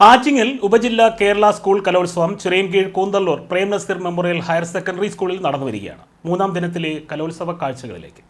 ആറ്റിങ്ങൽ ഉപജില്ല Kerala school Kalolsavam Chirayinkeezhu Koonthalloor Prem Nazir memorial higher secondary സ്കൂളിൽ നടന്നു വരികയാണ് മൂന്നാം ദിനത്തിലെ കലോത്സവ കാഴ്ചകളിലേക്ക്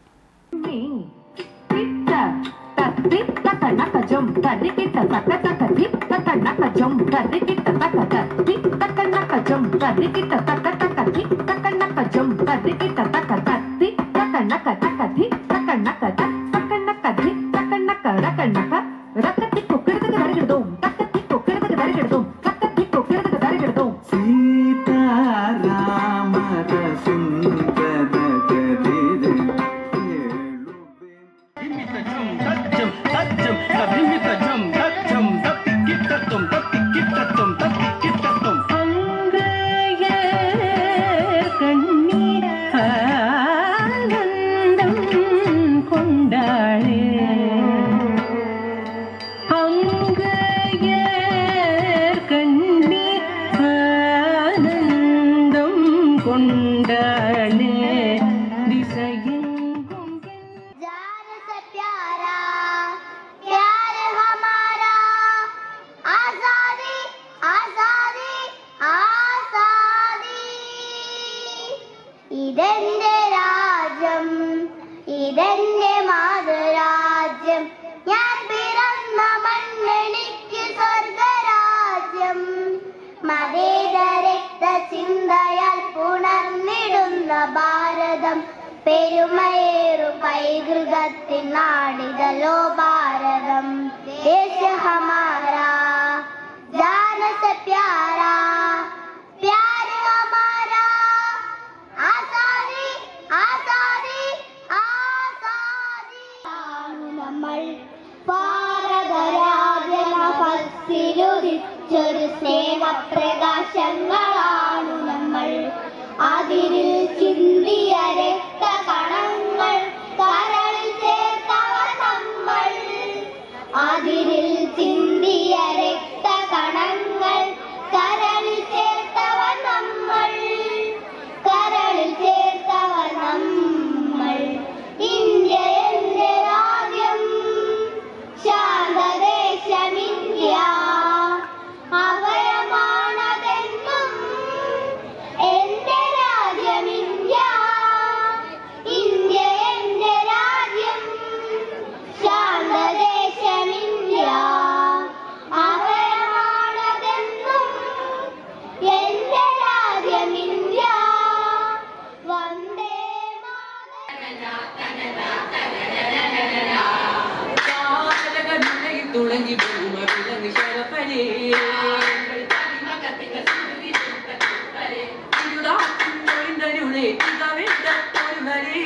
ഇതെന്റെ രാജ്യം ഇതെന്റെ മാതൃരാജ്യം. ഞാൻ പിറന്ന മണ്ണെനിക്ക് സ്വർഗരാജ്യം. മതേതര പെരുമയേറു പൈതൃകത്തിൻ നാടിതലോ ഭാരതം. ദേശ ഹമാരാ ജാന സെ പ്യാരാ പ്യാർ ഹമാരാ ആസാദി துளங்கி பூமா விலங்கு சரப்பரே திருடாத்தொழிந்தருளே திகவிட்ட ஒருவரே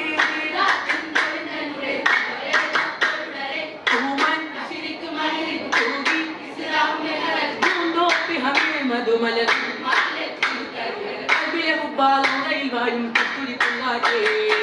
மதுமலர் அபில உப்பால் உடையில் வாயும் கட்டுரி புல்லாதே